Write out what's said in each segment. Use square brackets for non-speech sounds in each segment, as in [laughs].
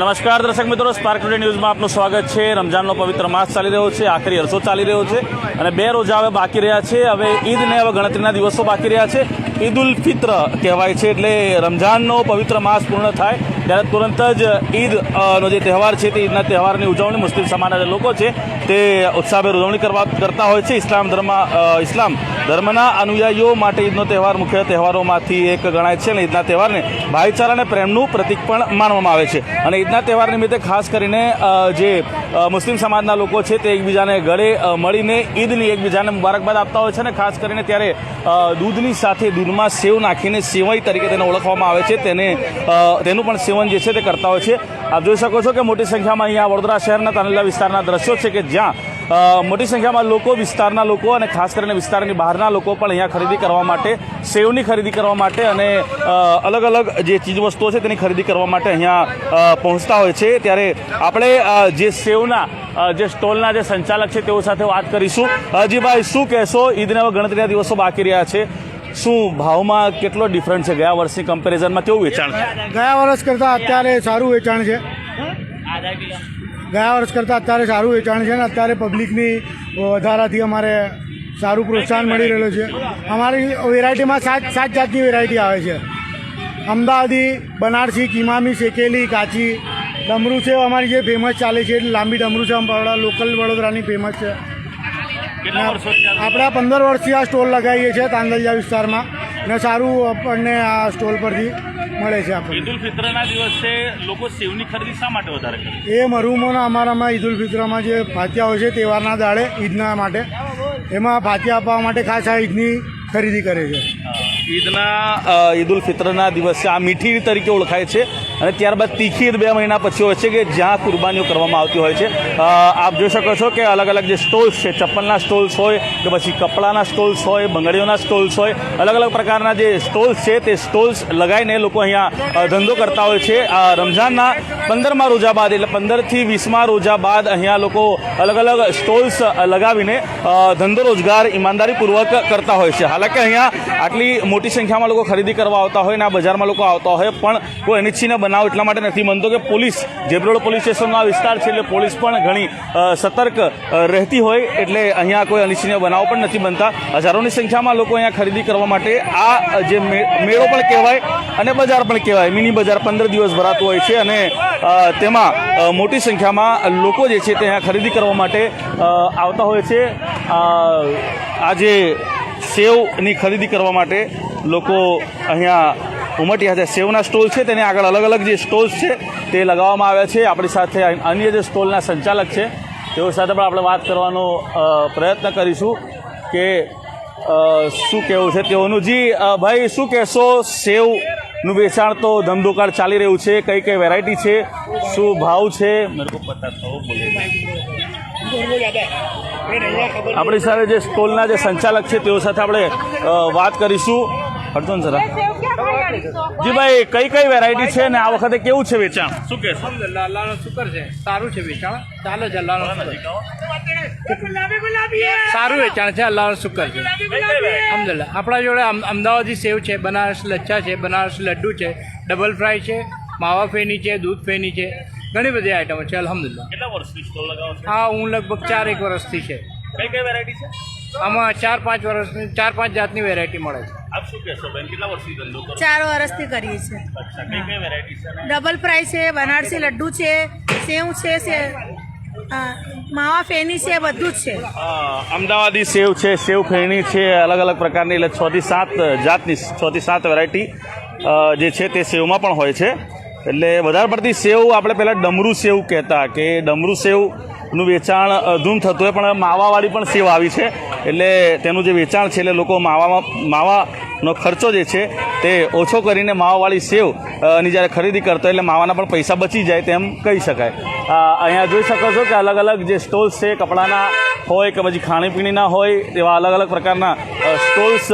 નમસ્કાર દર્શક મિત્રો સ્પાર્ક ટુડે ન્યૂઝમાં આપનું સ્વાગત છે. રમજાનનો પવિત્ર માસ ચાલી રહ્યો છે, આખરી અરસો ચાલી રહ્યો છે અને બે રોજા હવે બાકી રહ્યા છે. હવે ઈદને હવે ગણતરીના દિવસો બાકી રહ્યા છે. ઈદ ઉલ ફિત્ર કહેવાય છે એટલે રમજાનનો પવિત્ર માસ પૂર્ણ થાય ત્યારે તુરંત જ ઈદનો જે તહેવાર છે તે ઈદના તહેવારની ઉજવણી મુસ્લિમ સમાજના લોકો છે તે ઉત્સાહભેર ઉજવણી કરવા કરતા હોય છે. ઇસ્લામ ધર્મ ઇસ્લામ ધર્મના અનુયાયીઓ માટે ઈદનો તહેવાર મુખ્ય તહેવારોમાંથી એક ગણાય છે અને ઈદના તહેવારને ભાઈચારા અને પ્રેમનું પ્રતીક પણ માનવામાં આવે છે. અને ઈદના તહેવાર નિમિત્તે ખાસ કરીને જે મુસ્લિમ સમાજના લોકો છે તે એકબીજાને ગળે મળીને ઈદની એકબીજાને મુબારકબાદ આપતા હોય છે અને ખાસ કરીને ત્યારે દૂધની સાથે દૂધમાં સેવ નાખીને સેવાઈ તરીકે તેને ઓળખવામાં આવે છે. તેને તેનું પણ સેવન જે છે તે કરતા હોય છે. આપ જોઈ શકો છો કે મોટી સંખ્યામાં અહીંયા વડોદરા શહેરના તાનેલા વિસ્તારના દ્રશ્યો છે કે જ્યાં મોટી સંખ્યામાં લોકો વિસ્તારના લોકો અને ખાસ કરીને વિસ્તારની બહારના લોકો પણ અહીંયા ખરીદી કરવા માટે સેવની ખરીદી કરવા માટે અને અલગ અલગ જે ચીજવસ્તુઓ છે તેની ખરીદી કરવા માટે અહીંયા પહોંચતા હોય છે. ત્યારે આપણે જે સેવના જે સ્ટોલના જે સંચાલક છે તેઓ સાથે વાત કરીશું. હજીભાઈ શું કહેશો? ઈદને હવે ગણતરીના દિવસો બાકી રહ્યા છે. શું ભાવમાં કેટલો ડિફરન્ટ છે? ગયા વર્ષની કમ્પેરિઝનમાં કેવું વેચાણ છે? ગયા વર્ષ કરતાં અત્યારે સારું વેચાણ છે. ગયા વર્ષ કરતાં અત્યારે સારું વેચાણ છે ને અત્યારે પબ્લિકની વધારાથી અમારે સારું પ્રોત્સાહન મળી રહેલું છે. અમારી વેરાયટીમાં સાત સાત જાતની વેરાયટી આવે છે. અમદાવાદી બનારસી કિમામી શેકેલી કાચી ડમરૂ છે અમારી જે ફેમસ ચાલે છે એટલે લાંબી ડમરૂ છે અમારા લોકલ વડોદરાની ફેમસ છે. આપણે પંદર વર્ષથી આ સ્ટોલ લગાવીએ છીએ તાંદલજા વિસ્તારમાં. ને સારું આપણને આ સ્ટોલ પરથી મળે છે આપણને. ઈદ ઉલ ફિત્રના દિવસે લોકો સેવની ખરીદી શા માટે વધારે કરે? એ મરૂમોના અમારામાં ઈદ ઉલ ફિત્રમાં જે ફાતિયા હોય છે તહેવારના દાડે ઈદના માટે એમાં ફાતિયા આપવા માટે ખાસ આ ઈદની ખરીદી કરે છે. ઈદના ઈદ ઉલ ફિત્રના દિવસે આ મીઠી તરીકે ઓળખાય છે. અને ત્યારબાદ તીખી બે મહિના પછી હોય છે કે જ્યાં કુરબાનીઓ કરવામાં આવતી હોય છે. આપ જોઈ શકો છો કે અલગ અલગ જે સ્ટોલ્સ છે, ચપ્પલના સ્ટોલ્સ હોય કે પછી કપડાના સ્ટોલ્સ હોય, બંગડીઓના સ્ટોલ્સ હોય, અલગ અલગ પ્રકારના જે સ્ટોલ્સ છે તે સ્ટોલ્સ લગાવીને લોકો અહીંયા ધંધો કરતા હોય છે. રમઝાનના પંદરમા રોજા બાદ એટલે પંદરથી વીસમા રોજા બાદ અહીંયા લોકો અલગ અલગ સ્ટોલ્સ લગાવીને ધંધો રોજગાર ઈમાનદારીપૂર્વક કરતા હોય છે. હાલાકી અહીંયા આટલી મોટી સંખ્યામાં લોકો ખરીદી કરવા આવતા હોય ને આ બજારમાં લોકો આવતા હોય, પણ કોઈ અનિચ્છનીય બનાવ એટલા માટે નથી બનતો કે પોલીસ, જેબ્રોડ પોલીસ સ્ટેશનનો આ વિસ્તાર છે એટલે પોલીસ પણ ઘણી સતર્ક રહેતી હોય એટલે અહીંયા કોઈ અનિચ્છનીય બનાવ પણ નથી બનતા. હજારોની સંખ્યામાં લોકો અહીંયા ખરીદી કરવા માટે આ જે મેળો પણ કહેવાય અને બજાર પણ કહેવાય. મિની બજાર પંદર દિવસ ભરાતું હોય છે અને તેમાં મોટી સંખ્યામાં લોકો જે છે તે અહીંયા ખરીદી કરવા માટે આવતા હોય છે. આજે સેવની ખરીદી કરવા માટે લોકો અહીંયા ઉમટ્યા છે સેવના સ્ટોલ છે તેની આગળ અલગ અલગ જે સ્ટોલ્સ છે તે લગાવવામાં આવ્યા છે. આપણી સાથે અન્ય જે સ્ટોલના સંચાલક છે તેઓ સાથે પણ આપણે વાત કરવાનો પ્રયત્ન કરીશું કે શું કહેવું છે તેઓનું. જી ભાઈ શું કહેશો? સેવનું વેચાણ તો ધમધોકાર ચાલી રહ્યું છે. કઈ કઈ વેરાયટી છે? શું ભાવ છે? આપણી સાથે જે સ્ટોલના જે સંચાલક છે તેઓ સાથે આપણે વાત કરીશું. હડતો ને જરા. જી ભાઈ કઈ કઈ વેરાયટી છે ને આ વખતે કેવું છે વેચાણ? શું કે અલ્લાહનો શુકર છે. સારું છે વેચાણ. ચાલે છે અલ્લાહનો સારું વેચાણ છે અલ્લાહનો શુકર છે. અમદલ્લા આપણા જોડે અમ- અમદાવાદી સેવ છે બનારસ લચ્છા છે બનારસ લડ્ડુ છે ડબલ ફ્રાય છે માવા ફેની છે દૂધ ફેની છે. ઘણી બધી આઈટમો છે અલહમદુલિલ્લાહ. કેટલા વર્ષથી સ્ટોલ લગાવો છો? આ હું લગભગ ચાર એક વર્ષથી છે. કઈ કઈ વેરાયટી છે? આમાં ચાર પાંચ વર્ષની ચાર પાંચ જાતની વેરાયટી મળે છે. આપ શું કહેશો બેન? કેટલા વર્ષથી ધંધો કરો ચાર વર્ષથી કરીએ છીએ. અચ્છા કઈ કઈ વેરાયટી છે અને ડબલ ફ્રાય છે બનારસી લડ્ડુ છે સેવ છે સે હા, માવા ફેની છે બધું જ છે. અ, અમદાવાદી સેવ છે સેવ ફેણી છે અલગ અલગ પ્રકારની એટલે છ થી સાત જાતની છ થી સાત વેરાયટી જે છે તે સેવમાં પણ હોય છે. એટલે વધારે પડતી સેવ આપણે પહેલાં ડમરૂ સેવ કહેતા કે ડમરૂ સેવનું વેચાણ ધૂમ થતું હોય, પણ માવાવાળી પણ સેવ આવી છે. એટલે તેનું જે વેચાણ છે, એટલે લોકો માવામાં માવાનો ખર્ચો જે છે, તે ઓછો કરીને માવાવાળી સેવની જ્યારે ખરીદી કરતો એટલે માવાના પણ પૈસા બચી જાય તેમ કહી શકાય. અહીંયા જોઈ શકો છો કે અલગ અલગ જે સ્ટોલ્સ છે, કપડાના હોય કે પછી ખાણીપીણીના હોય એવા અલગ અલગ પ્રકારના સ્ટોલ્સ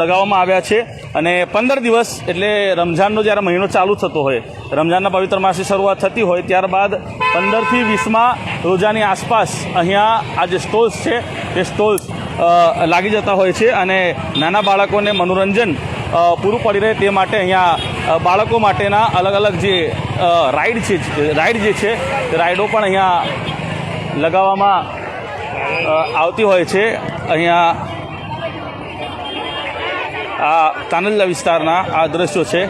લગાવવામાં આવ્યા છે. અને પંદર દિવસ એટલે રમઝાનનો જ્યારે મહિનો ચાલુ થતો હોય, રમઝાનના પવિત્ર માસની શરૂઆત થતી હોય, ત્યારબાદ પંદરથી વીસમાં રોજાની આસપાસ અહીંયા આ જે સ્ટોલ્સ છે તે સ્ટોલ્સ લાગી જતા હોય છે અને નાના બાળકોને મનોરંજન પૂરું પડી રહે તે માટે અહીંયા બાળકો માટેના અલગ અલગ જે રાઇડ છે, રાઈડ જે છે તે રાઈડો પણ અહીંયા લગાવવામાં આવતી હોય છે. અહીંયા આ તાનલ્લા વિસ્તારના આ દ્રશ્યો છે.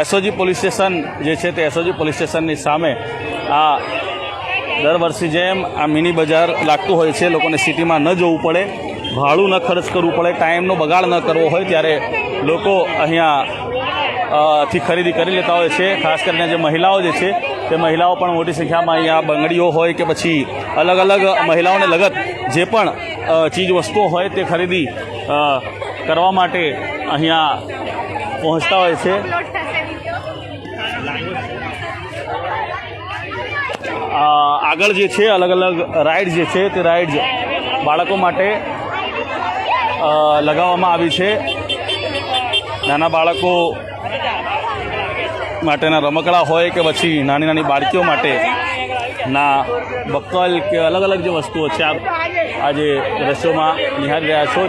એસઓજી પોલીસ સ્ટેશન જે છે તે એસઓજી પોલીસ સ્ટેશનની સામે આ દર વર્ષે જેમ આ મિની બજાર લાગતું હોય છે. લોકોને સિટીમાં ન જવું પડે, ભાડું ન ખર્ચ કરવું પડે, ટાઈમનો બગાડ ન કરવો હોય ત્યારે લોકો અહીંયા થી ખરીદી કરી લેતા હોય છે. ખાસ કરીને જે મહિલાઓ જે છે તે મહિલાઓ પણ મોટી સંખ્યામાં અહીંયા બંગડીઓ હોય કે પછી અલગ અલગ મહિલાઓને લગત જે પણ ચીજ વસ્તુઓ હોય તે ખરીદી કરવા માટે અહીંયા પહોંચતા હોય છે. આગળ જે છે, અલગ અલગ રાઇડ જે છે, તે રાઇડ બાળકો માટે લગાવવામાં આવી છે. નાના બાળકો માટેના રમકડા હોય કે પછી નાની નાની બાળકીઓ માટે ના બક્કલ કે અલગ અલગ જે વસ્તુઓ છે, આપ આજે દ્રશ્યોમાં નિહાળી રહ્યા છો.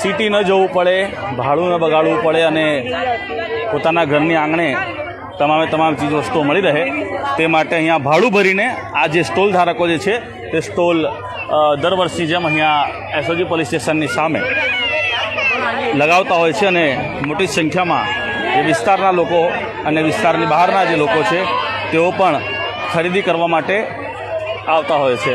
સિટી ન જવું પડે ભાડું ન બગાડવું પડે અને પોતાના ઘરની આંગણે તમામે તમામ ચીજ વસ્તુઓ મળી રહે. તે માટે અહીંયા ભાડું ભરીને આ જે સ્ટોલ ધારકો જે છે, તે સ્ટોલ દર વર્ષની જેમ અહીંયા એસઓજી પોલીસ સ્ટેશનની સામે લગાવતા હોય છે અને મોટી સંખ્યામાં એ વિસ્તારના લોકો અને વિસ્તારની બહારના જે લોકો છે, તેઓ પણ ખરીદી કરવા માટે આવતા હોય છે.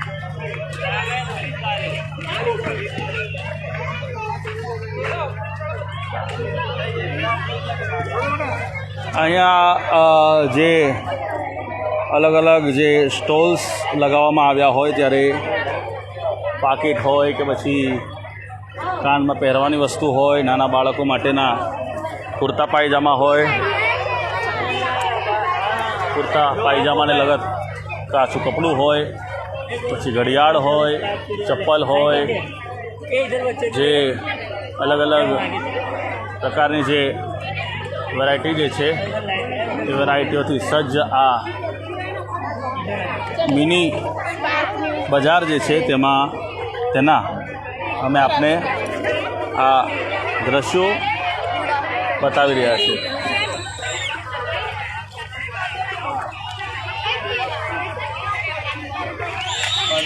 અહીંયા જે અલગ અલગ જે સ્ટોલ્સ લગાવવામાં આવ્યા હોય ત્યારે પાકીટ હોય કે પછી કાનમાં પહેરવાની વસ્તુ હોય, નાના બાળકો માટેના કુર્તા પાયજામા હોય, કુર્તા પાયજામાને લગત કાચું કપડું હોય પછી ઘડિયાળ હોય, ચપ્પલ હોય, જે અલગ અલગ પ્રકારની જે વેરાયટી જે છે, એ વેરાયટીઓથી સજ્જ આ મિની બજાર જે છે તેમાં, તેના અમે આપને આ દ્રશ્યો બતાવી રહ્યા છીએ.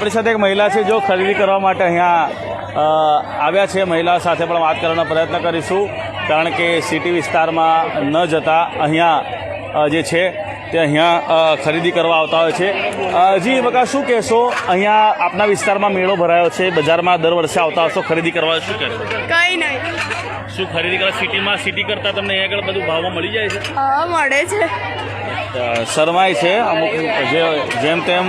આપણી સાથે એક મહિલા છે જો ખરીદી કરવા માટે અહીંયા આવ્યા છે. મહિલા સાથે પણ વાત કરવાનો પ્રયત્ન કરીશું કારણ કે સિટી વિસ્તારમાં ન જતા અહીંયા જે છે તે અહીંયા ખરીદી કરવા આવતા હોય છે. જી બકા શું કહેશો? અહીંયા આપના વિસ્તારમાં મેળો ભરાયો છે બજારમાં દર વર્ષે આવતા હશો ખરીદી કરવા શું કહેશો કઈ નહીં શું ખરીદી કરવા? સિટીમાં સિટી કરતાં તમને અહીંયા આગળ બધું ભાવમાં મળી જાય છે? હા મળે છે. શરમાય છે. અમુક જે જેમ તેમ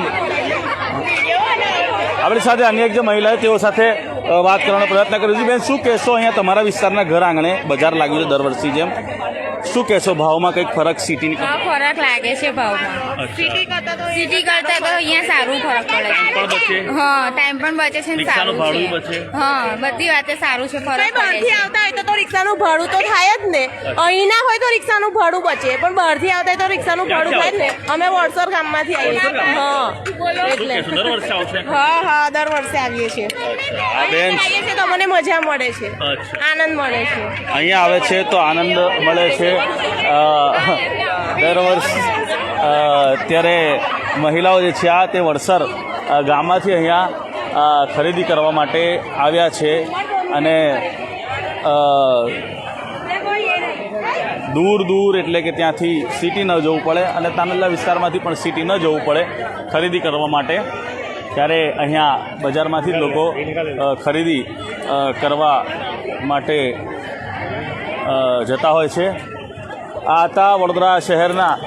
આપણી સાથે અન્ય એક જે મહિલા તેઓ સાથે વાત કરવાનો પ્રયત્ન કર્યો. છે બેન, શું કહેશો અહીંયા તમારા વિસ્તારના ઘર આંગણે બજાર લાગ્યું છે દર વર્ષની જેમ? શું કહેશો? ભાવમાં કંઈક ફરક સિટીની ફરક લાગે છે ભાવમાં. સિટી કરતા તો અહીંયા સારું ફરક પડે છે. હા ટાઈમ પણ બચે છે ને સારું ભાડું છે. બચે. હા બધી વાતે સારું છે ફરક બહારથી આવતા હોય તો તો રિક્ષાનું ભાડું તો થાય જ ને. અહીંના હોય તો રિક્ષાનું ભાડું બચે પણ બહારથી આવતા હોય તો રિક્ષાનું ભાડું થાય ને. અમે વડસર ગામમાંથી આવીએ. છીએ હા. એટલે. દર વર્ષે આવશે? હા હા દર વર્ષે આવીએ છીએ. આ બેન. છીએ તો મને મજા મળે છે. આનંદ મળે છે. અહીંયા આવે છે તો આનંદ મળે છે. દર વર્ષ ત્યારે મહિલાઓ જે છે આ તે વડસર ગામમાંથી અહીંયા ખરીદી કરવા માટે આવ્યા છે અને દૂર દૂર એટલે કે ત્યાંથી સિટી ન જવું પડે અને તામિલના વિસ્તારમાંથી પણ સિટી ન જવું પડે ખરીદી કરવા માટે. ત્યારે અહીંયા બજારમાંથી જ લોકો ખરીદી કરવા માટે જતા હોય છે. આ હતા વડોદરા શહેરના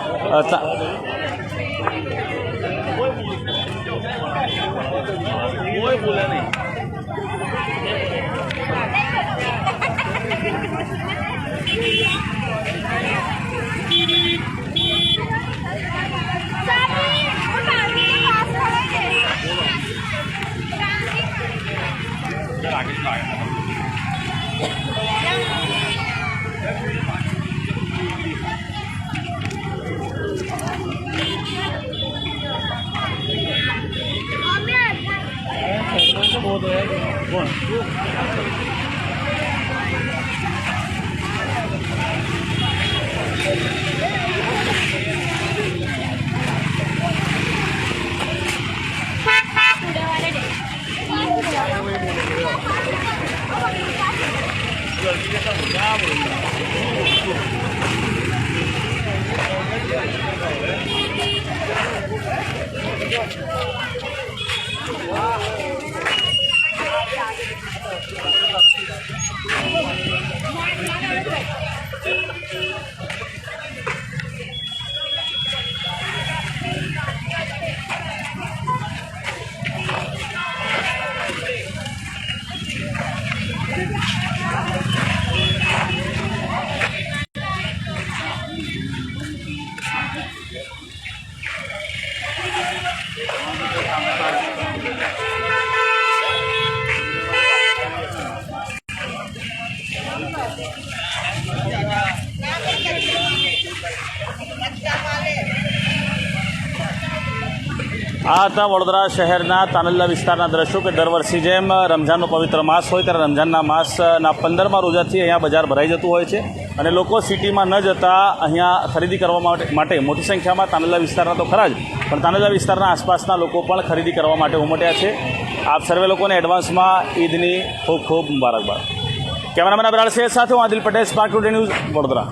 અ, Yeah. [laughs] હતા વડોદરા શહેરના તાનલ્લા વિસ્તારના દ્રશ્યો કે દર વર્ષે જેમ રમઝાનનો પવિત્ર માસ હોય ત્યારે રમઝાનના માસના પંદરમા રોજાથી અહીંયા બજાર ભરાઈ જતું હોય છે અને લોકો સિટીમાં ન જતા અહીંયા ખરીદી કરવા માટે માટે સંખ્યામાં તાનલ્લા વિસ્તારના તો ખરા જ, પણ તાનલ્લા વિસ્તારના આસપાસના લોકો પણ ખરીદી કરવા માટે ઉમટ્યા છે. આપ સર્વે લોકોને એડવાન્સમાં ઈદની ખૂબ ખૂબ મુબારકબાદ. કેમેરામેન અબરાળ શેખ સાથે હું Adil Patel spark today news Vadodara.